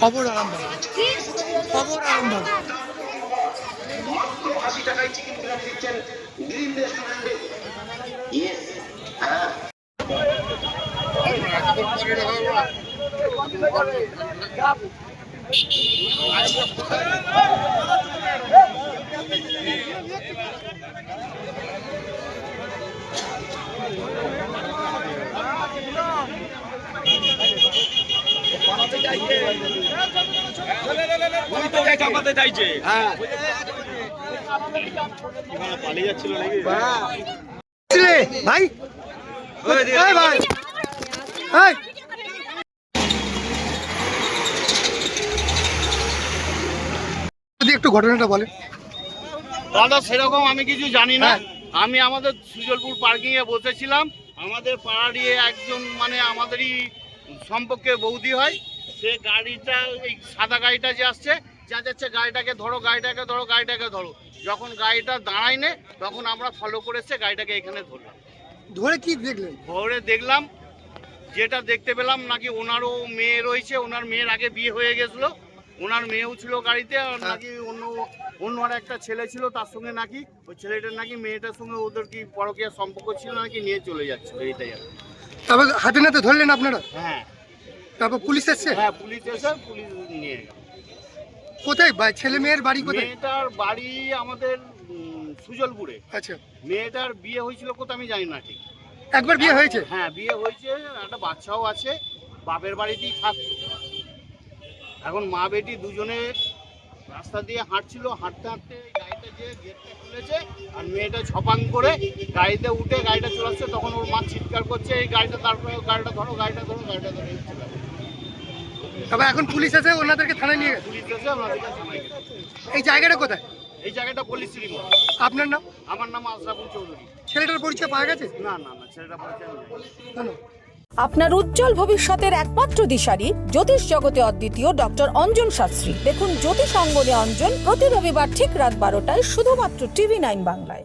খবর আরম্ভ খবর আরম্ভ আশি টাকায় চিকেন বিরিয়ানি দিচ্ছেন গ্রিন রেস্টুরেন্টে চাপাতে চাইছে। ছিলে ভাই? ভাই। যদি একটু ঘটনাটা বলেন। দাদা সেরকম আমি কিছু জানি না। হ্যাঁ। আমি আমাদের সুজলপুর পার্কিং এ বসেছিলাম। আমাদের পাড়ারই একজন মানে আমাদেরই সম্পর্কে বৌদি হয়। সে গাড়িটা এই সাদা গাড়িটা যে আসছে যা যাচ্ছে গাড়িটাকে ধরো গাড়িটাকে ধরো গাড়িটাকে ধরো। যখন গাড়িটা দাঁড়ায় নে তখন আমরা ফলো করেছে গাড়িটাকে এখানে ধরলাম। ধরে কি দেখলেন? ধরে দেখলাম যেটা দেখতে পেলাম নাকি ওনারও মেয়ে রয়েছে ওনার মেয়ের আগে বিয়ে হয়ে গেছিল। ওনার মেয়েও ছিল গাড়িতে আর নাকি অন্য অন্য আর একটা ছেলে ছিল তার সঙ্গে নাকি ওই ছেলেটার নাকি মেয়েটার সঙ্গে ওদের কি পরকীয় সম্পর্ক ছিল নাকি নিয়ে চলে যাচ্ছিল এটাই আর। তারপর হাতে নাতে ধরলেন আপনারা? হ্যাঁ। তারপর পুলিশ এসছে? হ্যাঁ পুলিশ এসে পুলিশ নিয়ে গেল। কোথায়? বা- ছেলে মেয়ের বাড়ি কোথায়? মেয়েটার বাড়ি আমাদের উম, সুজলপুরে। আচ্ছা। মেয়েটার বিয়ে হয়েছিল কোথাও আমি জানি না ঠিক। একবার বিয়ে হয়েছে? হ্যাঁ বিয়ে হয়েছে একটা বাচ্চাও আছে বাপের বাড়িতেই থাকতো। এখন মা বেটি দুজনে রাস্তা দিয়ে হাঁটছিল হাঁটতে হাঁটতে এই গাড়িটা যে গেটটা খুলেছে আর মেয়েটা ছপাং করে গাড়িতে উঠে গাড়িটা চলাচ্ছে তখন ওর মা চিৎকার করছে এই গাড়িটা তারপরে গাড়িটা ধরো গাড়িটা ধরো গাড়িটা ধরো এই। তারপর এখন পুলিশ এসে ওনাদেরকে থানায় নিয়ে গেছে। পুলিশ এসে ওনাদেরকে থানায় গেছে। এই জায়গাটা কোথায়? এই জায়গাটা পুলিশ রিমোট আপনার নাম? আমার নাম আশরাফুল চৌধুরী। ছেলেটার পরিচয় পাওয়া গেছে? না না না ছেলেটা পরিচয় আমি জানি না। ধন্যবাদ আপনার উজ্জ্বল ভবিষ্যতের একমাত্র দিশারি জ্যোতিষ জগতে অদ্বিতীয় ডক্টর অঞ্জন শাস্ত্রী। দেখুন জ্যোতিষ অঙ্গনে অঞ্জন প্রতি রবিবার ঠিক রাত বারোটায় শুধুমাত্র টিভি নাইন বাংলায়।